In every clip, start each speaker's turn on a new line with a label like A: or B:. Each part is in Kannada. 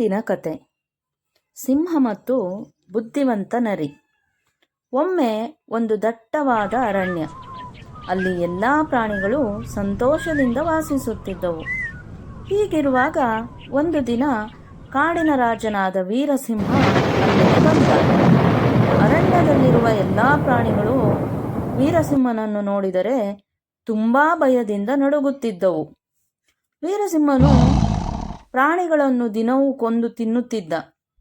A: ಇಂದಿನ ಕತೆ. ಸಿಂಹ ಮತ್ತು ಬುದ್ಧಿವಂತ ನರಿ. ಒಮ್ಮೆ ಒಂದು ದಟ್ಟವಾದ ಅರಣ್ಯ. ಅಲ್ಲಿ ಎಲ್ಲ ಪ್ರಾಣಿಗಳು ಸಂತೋಷದಿಂದ ವಾಸಿಸುತ್ತಿದ್ದವು. ಹೀಗಿರುವಾಗ ಒಂದು ದಿನ ಕಾಡಿನ ರಾಜನಾದ ವೀರಸಿಂಹ ಬಂದ. ಅರಣ್ಯದಲ್ಲಿರುವ ಎಲ್ಲ ಪ್ರಾಣಿಗಳು ವೀರಸಿಂಹನನ್ನು ನೋಡಿದರೆ ತುಂಬಾ ಭಯದಿಂದ ನಡುಗುತ್ತಿದ್ದವು. ವೀರಸಿಂಹನು ಪ್ರಾಣಿಗಳನ್ನು ದಿನವೂ ಕೊಂದು ತಿನ್ನುತ್ತಿದ್ದ.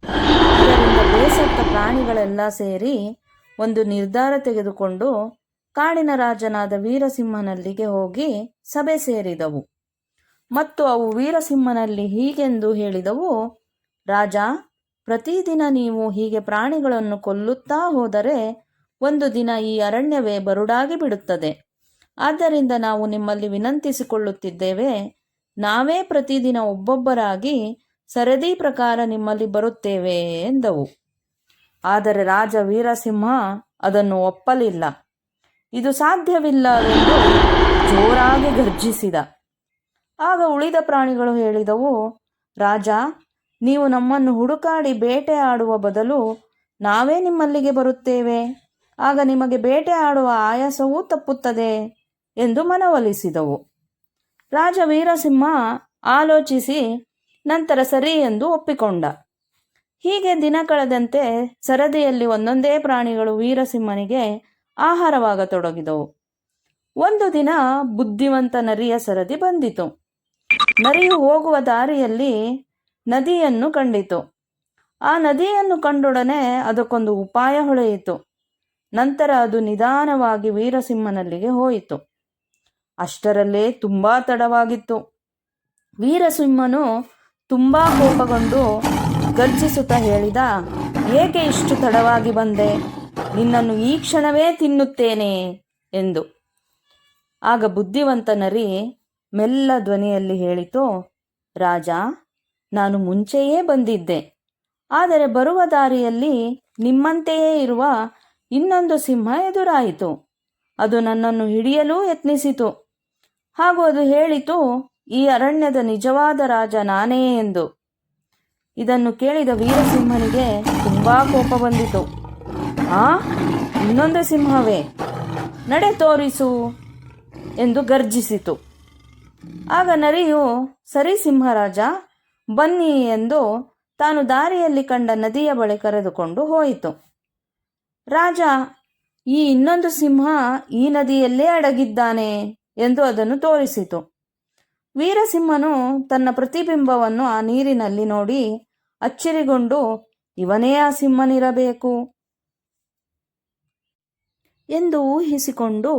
A: ಇದರಿಂದ ಬೇಸತ್ತ ಪ್ರಾಣಿಗಳೆಲ್ಲ ಸೇರಿ ಒಂದು ನಿರ್ಧಾರ ತೆಗೆದುಕೊಂಡು ಕಾಡಿನ ರಾಜನಾದ ವೀರಸಿಂಹನಲ್ಲಿಗೆ ಹೋಗಿ ಸಭೆ ಸೇರಿದವು. ಮತ್ತು ಅವು ವೀರಸಿಂಹನಲ್ಲಿ ಹೀಗೆಂದು ಹೇಳಿದವು, ರಾಜ, ಪ್ರತಿದಿನ ನೀವು ಹೀಗೆ ಪ್ರಾಣಿಗಳನ್ನು ಕೊಲ್ಲುತ್ತಾ ಹೋದರೆ ಒಂದು ದಿನ ಈ ಅರಣ್ಯವೇ ಬರುಡಾಗಿ ಬಿಡುತ್ತದೆ. ಆದ್ದರಿಂದ ನಾವು ನಿಮ್ಮಲ್ಲಿ ವಿನಂತಿಸಿಕೊಳ್ಳುತ್ತಿದ್ದೇವೆ ನಾವೇ ಪ್ರತಿದಿನ ಒಬ್ಬೊಬ್ಬರಾಗಿ ಸರದಿ ಪ್ರಕಾರ ನಿಮ್ಮಲ್ಲಿ ಬರುತ್ತೇವೆ ಎಂದವು. ಆದರೆ ರಾಜ ವೀರಸಿಂಹ ಅದನ್ನು ಒಪ್ಪಲಿಲ್ಲ. ಇದು ಸಾಧ್ಯವಿಲ್ಲ ಎಂದು ಜೋರಾಗಿ ಗರ್ಜಿಸಿದ ಆಗ ಉಳಿದ ಪ್ರಾಣಿಗಳು ಹೇಳಿದವು, ರಾಜ, ನೀವು ನಮ್ಮನ್ನು ಹುಡುಕಾಡಿ ಬೇಟೆ ಆಡುವ ಬದಲು ನಾವೇ ನಿಮ್ಮಲ್ಲಿಗೆ ಬರುತ್ತೇವೆ. ಆಗ ನಿಮಗೆ ಬೇಟೆ ಆಡುವ ಆಯಾಸವೂ ತಪ್ಪುತ್ತದೆ ಎಂದು ಮನವೊಲಿಸಿದವು. ರಾಜ ವೀರಸಿಂಹ ಆಲೋಚಿಸಿ ನಂತರ ಸರಿ ಎಂದು ಒಪ್ಪಿಕೊಂಡ. ಹೀಗೆ ದಿನ ಕಳೆದಂತೆ ಸರದಿಯಲ್ಲಿ ಒಂದೊಂದೇ ಪ್ರಾಣಿಗಳು ವೀರಸಿಂಹನಿಗೆ ಆಹಾರವಾಗತೊಡಗಿದವು. ಒಂದು ದಿನ ಬುದ್ಧಿವಂತ ನರಿಯ ಸರದಿ ಬಂದಿತು. ನರಿಯು ಹೋಗುವ ದಾರಿಯಲ್ಲಿ ನದಿಯನ್ನು ಕಂಡಿತು. ಆ ನದಿಯನ್ನು ಕಂಡೊಡನೆ ಅದಕ್ಕೊಂದು ಉಪಾಯ ಹೊಳೆಯಿತು. ನಂತರ ಅದು ನಿಧಾನವಾಗಿ ವೀರಸಿಂಹನಲ್ಲಿಗೆ ಹೋಯಿತು. ಅಷ್ಟರಲ್ಲೇ ತುಂಬಾ ತಡವಾಗಿತ್ತು. ವೀರಸಿಂಹನು ತುಂಬಾ ಕೋಪಗೊಂಡು ಗರ್ಜಿಸುತ್ತಾ ಹೇಳಿದ, ಏಕೆ ಇಷ್ಟು ತಡವಾಗಿ ಬಂದೆ? ನಿನ್ನನ್ನು ಈ ಕ್ಷಣವೇ ತಿನ್ನುತ್ತೇನೆ ಎಂದು. ಆಗ ಬುದ್ಧಿವಂತ ನರಿ ಮೆಲ್ಲ ಧ್ವನಿಯಲ್ಲಿ ಹೇಳಿತು, ರಾಜ, ನಾನು ಮುಂಚೆಯೇ ಬಂದಿದ್ದೆ. ಆದರೆ ಬರುವ ದಾರಿಯಲ್ಲಿ ನಿಮ್ಮಂತೆಯೇ ಇರುವ ಇನ್ನೊಂದು ಸಿಂಹ ಎದುರಾಯಿತು. ಅದು ನನ್ನನ್ನು ಹಿಡಿಯಲು ಯತ್ನಿಸಿತು. ಹಾಗೂ ಅದು ಹೇಳಿತು, ಈ ಅರಣ್ಯದ ನಿಜವಾದ ರಾಜ ನಾನೇ ಎಂದು. ಇದನ್ನು ಕೇಳಿದ ವೀರಸಿಂಹನಿಗೆ ತುಂಬಾ ಕೋಪ ಬಂದಿತು. ಆ, ಇನ್ನೊಂದು ಸಿಂಹವೇ? ನಡೆ ತೋರಿಸು ಎಂದು ಗರ್ಜಿಸಿತು. ಆಗ ನರಿಯು, ಸರಿ ಸಿಂಹರಾಜ, ಬನ್ನಿ ಎಂದು ತಾನು ದಾರಿಯಲ್ಲಿ ಕಂಡ ನದಿಯ ಬಳಿ ಕರೆದುಕೊಂಡು ಹೋಯಿತು. ರಾಜ, ಈ ಇನ್ನೊಂದು ಸಿಂಹ ಈ ನದಿಯಲ್ಲೇ ಅಡಗಿದ್ದಾನೆ. ಎಂದು ಅದನ್ನು ತೋರಿಸಿತು. ವೀರಸಿಂಹನು ತನ್ನ ಪ್ರತಿಬಿಂಬವನ್ನು ಆ ನೀರಿನಲ್ಲಿ ನೋಡಿ ಅಚ್ಚರಿಗೊಂಡು, ಇವನೇ ಆ ಸಿಂಹನಿರಬೇಕು ಎಂದು ಊಹಿಸಿಕೊಂಡು,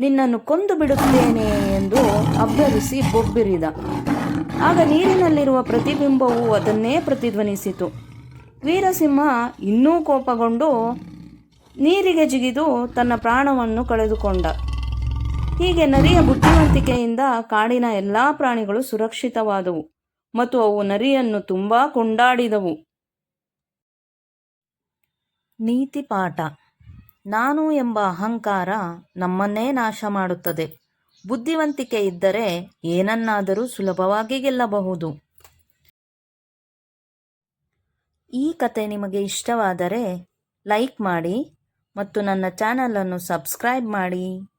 A: ನಿನ್ನನ್ನು ಕೊಂದು ಬಿಡುತ್ತೇನೆ ಎಂದು ಅಬ್ಬರಿಸಿ ಬೊಬ್ಬಿರಿದ. ಆಗ ನೀರಿನಲ್ಲಿರುವ ಪ್ರತಿಬಿಂಬವು ಅದನ್ನೇ ಪ್ರತಿಧ್ವನಿಸಿತು. ವೀರಸಿಂಹ ಇನ್ನೂ ಕೋಪಗೊಂಡು ನೀರಿಗೆ ಜಿಗಿದು ತನ್ನ ಪ್ರಾಣವನ್ನು ಕಳೆದುಕೊಂಡ. ಹೀಗೆ ನರಿಯ ಬುದ್ಧಿವಂತಿಕೆಯಿಂದ ಕಾಡಿನ ಎಲ್ಲ ಪ್ರಾಣಿಗಳು ಸುರಕ್ಷಿತವಾದವು ಮತ್ತು ಅವು ನರಿಯನ್ನು ತುಂಬಾ ಕೊಂಡಾಡಿದವು. ನೀತಿ ಪಾಠ. ನಾನು ಎಂಬ ಅಹಂಕಾರ ನಮ್ಮನ್ನೇ ನಾಶ ಮಾಡುತ್ತದೆ. ಬುದ್ಧಿವಂತಿಕೆ ಇದ್ದರೆ ಏನನ್ನಾದರೂ ಸುಲಭವಾಗಿ ಗೆಲ್ಲಬಹುದು. ಈ ಕತೆ ನಿಮಗೆ ಇಷ್ಟವಾದರೆ ಲೈಕ್ ಮಾಡಿ ಮತ್ತು ನನ್ನ ಚಾನಲನ್ನು ಸಬ್ಸ್ಕ್ರೈಬ್ ಮಾಡಿ.